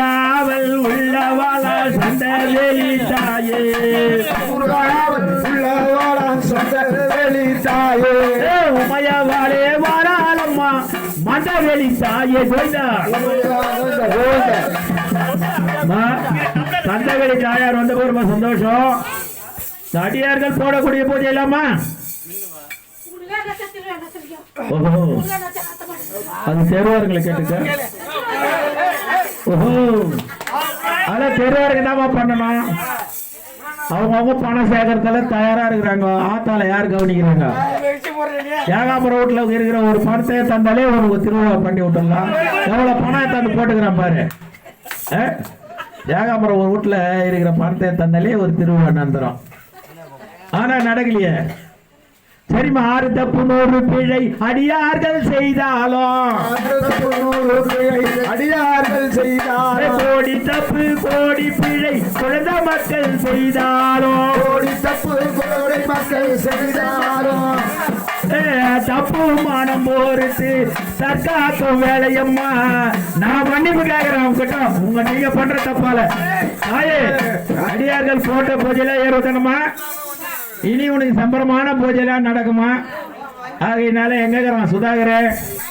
ஊர்காவல் உள்ளவாள சந்த வெளி தாயே. ஊர்காவல் உள்ளவாளாம் சொந்த வெளி தாயே. ஏ, உமையவாளே வாராளம்மா. மந்த வெளி தாயே அம்மா, சந்தவெளி தாயார் வந்த ரொம்ப சந்தோஷம். தடியார்கள் போடக்கூடிய பூஜை இல்லாமா ஓஹோ. அது தெருவாருங்களை கேட்டுக்க. அதான் தெருவாருங்க என்னமா பண்ணணும்? அவங்கவுங்க பணம் சேகரத்துல தயாரா இருக்கிறாங்க. ஆத்தால யார் கவனிக்கிறாங்க? ஏகாம்பர வீட்டுல இருக்கிற ஒரு பணத்தை தந்தாலே ஒரு திருவிழா பண்ணி விட்டுடலாம். எவ்வளவு பணம் தந்து போட்டுக்கிறான் பாரு. ஆ? ஏகாம்பரம் ஒரு வீட்டுல இருக்கிற பணத்தை தந்தாலே ஒரு திருவிழா நந்துரும் ஆனா நடக்கலையே. சரிம்மா ஆறு தப்பு நூறு பிழை அடியார்கள் செய்தாலும். செய்தார்? கோடி தப்பு கோடி பிழை குழந்தை மக்கள் செய்தாலும் கோடி தப்பு கோடை மக்கள் செய்தாரும் ஏ, தப்பு மானம் போறது தற்காக்கும் வேலையம்மா நான் மன்னிப்பு கேட்கிறேன் உங்ககிட்ட உங்க நீங்க பண்ற தப்பால. ஆயே அடியார்கள் போட்ட பூஜையில ஏறுத்தணுமா இனி உனக்கு சம்பரமான பூஜைலாம் நடக்குமா? ஆகையினால எங்க இருக்கிறான் சுதாகர?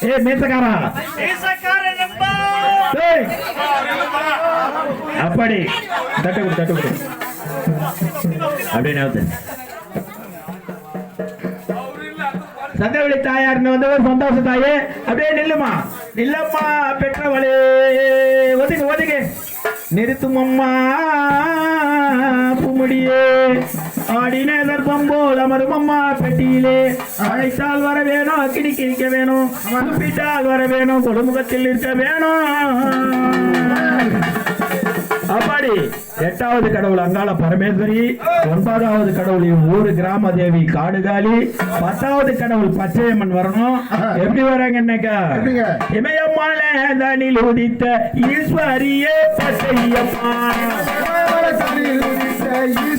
ஏ மீசக்காரா? ஏய். அப்படி. தட்டு கொடு தட்டு கொடு. அப்படின்னு சந்தவெளி தாயார்னு வந்தவர் சந்தோஷ தாயே. அப்படியே நில்லுமா. நில்லம்மா பெற்றவளே. ஒதுங்க ஒதுங்க. நிறுத்தும் அம்மா பூமுடியே ஆடின தர்ப்பம் போல் அமரும் அம்மா பெட்டியிலே. அழைத்தால் வர வேணும் அக்கினி கிழிக்க வேணும் கூப்பிட்டால் வர வேணும் கொடுமுகத்தில் இருக்க வேணும். அப்பாடி எட்டாவது கடவுள் அங்காள பரமேஸ்வரி ஒன்பதாவது கடவுள் ஊரு கிராம தேவி காடுகாலி பத்தாவது கடவுள் பச்சையம்மன் வரணும். எப்படி வராங்க என்னக்கா? இமயமான தனில் உதித்த ஈஸ்வரியே பச்சையம்மா.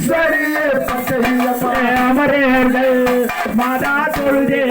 ஈஸ்வரியே பச்சையப்பா அமரேர்கள் மாதா தொழுதே.